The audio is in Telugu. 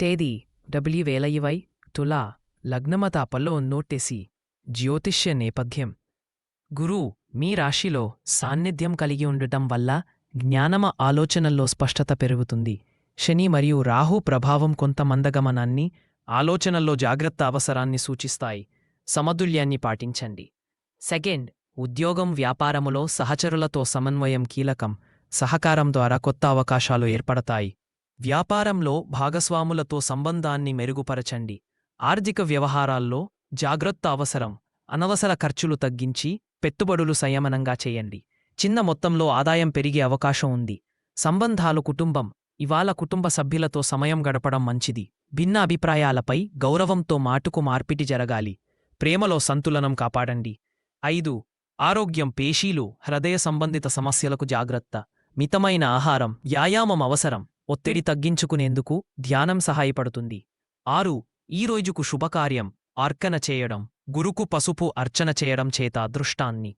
తేదీ డబ్ల్యూ వేల ఇరవై తులా లగ్నమత నోటేసి జ్యోతిష్య నేపథ్యం. గురు మీ రాశిలో సాన్నిధ్యం కలిగి ఉండటం వల్ల జ్ఞానమ ఆలోచనల్లో స్పష్టత పెరుగుతుంది. శని మరియు రాహు ప్రభావం కొంత మందగమనాన్ని ఆలోచనల్లో జాగ్రత్త అవసరాన్ని సూచిస్తాయి. సమతుల్యాన్ని పాటించండి. సెకండ్ ఉద్యోగం వ్యాపారములో సహచరులతో సమన్వయం కీలకం. సహకారం ద్వారా కొత్త అవకాశాలు ఏర్పడతాయి. వ్యాపారంలో భాగస్వాములతో సంబంధాన్ని మెరుగుపరచండి. ఆర్థిక వ్యవహారాల్లో జాగ్రత్త అవసరం. అనవసర ఖర్చులు తగ్గించి పెట్టుబడులు సంయమనంగా చేయండి. చిన్న మొత్తంలో ఆదాయం పెరిగే అవకాశం ఉంది. సంబంధాలు కుటుంబం. ఇవాళ కుటుంబ సభ్యులతో సమయం గడపడం మంచిది. భిన్న అభిప్రాయాలపై గౌరవంతో మాటుకు మార్పిడి జరగాలి. ప్రేమలో సంతులనం కాపాడండి. ఐదు. ఆరోగ్యం పేశీలు హృదయ సంబంధిత సమస్యలకు జాగ్రత్త. మితమైన ఆహారం వ్యాయామం అవసరం. ఒత్తిడి తగ్గించుకునేందుకు ధ్యానం సహాయపడుతుంది. ఆరు ఈ రోజుకు శుభకార్యం అర్కన చేయడం గురుకు పసుపు అర్చన చేయడం చేత అదృష్టాన్ని